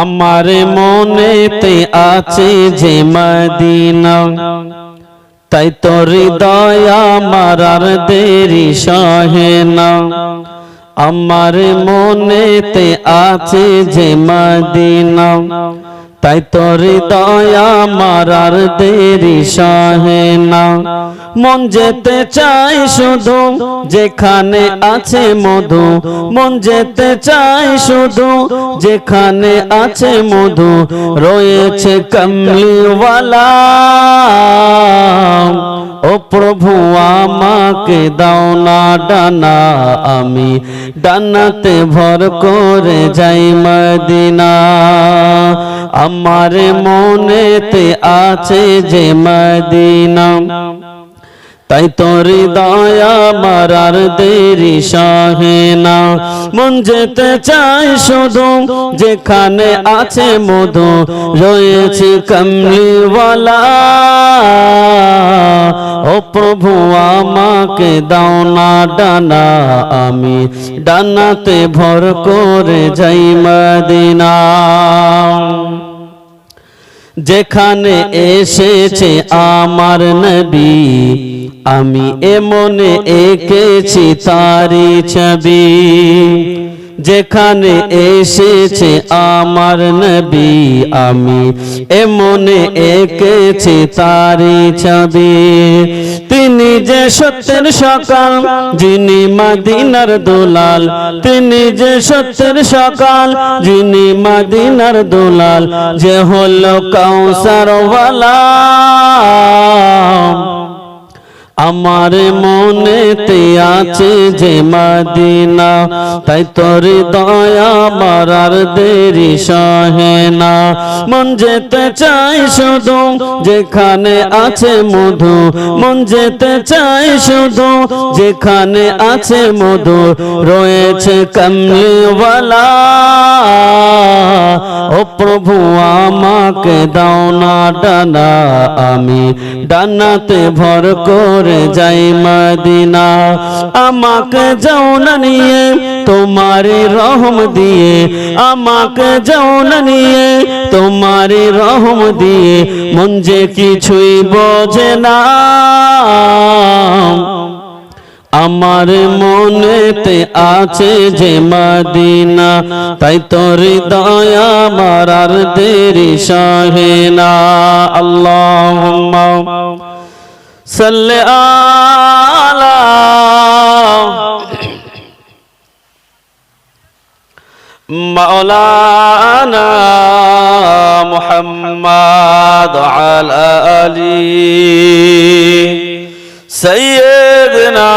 আমার মনেতে আছে যে মদিনা। তাই তোর দয়া মারার দেরি সহে না। আমার মনেতে আছে যে মদিনা। তাই তোর দয়া মারার দেরি সহে না। মন যেতে চাই শুধু যেখানে আছে মধু। মন যেতে চাই শুধু যেখানে আছে মধু। রয়েছে কমলিওয়ালা। ও প্রভু আমাকে দাও না ডানা, আমি ডানাতে ভর করে যাই মদিনা। আমার মনেতে আছে যে মদিনা। তাই তোর দয়া মারার দেরি সহে না। মন যেতে চাই শুধু যেখানে আছে মধু, রয়েছে কমলিওয়ালা। ও প্রভু, আমাকে দাও না ডানা, আমি ডানাতে ভর করে যাই মদিনা। যেখানে এসেছে আমার নবী আমি এমনে এঁকেছি তারি ছবি। যেখানে এসেছে আমার নবী আমি এমনে এঁকেছি তারি ছবি। তিনি যে সত্যের সকাল যিনি মাদিনার দোলাল। তিনি যে সত্যের সকাল যিনি মাদিনার দোলাল। যে হলো কাউসার আমার মনেতে আছে যে মাদিনা, তাই তোর দয়া মারার দেরি সহে না। মন যেতে চাই শুধু যেখানে আছে মধু, মন যেতে চাই শুধু যেখানে আছে মধু, রয়েছে কমলিওয়ালা ও প্রভু আমাকে দাও না ডানা, আমি ডানাতে ভর করে যাই মদিনা। আমাকে যাও না নিয়ে তোমারে রহম দিয়ে, আমাকে যাও না নিয়ে তোমারে রহম দিয়ে, মন যে কিছুই বোঝে না। আমার মনেতে আছে যে মদিনা তাই তোর দয়া মারার দেরি সহে না আল্লাহুম্মা সাল্লি আলা مولانا محمد على آله سيدنا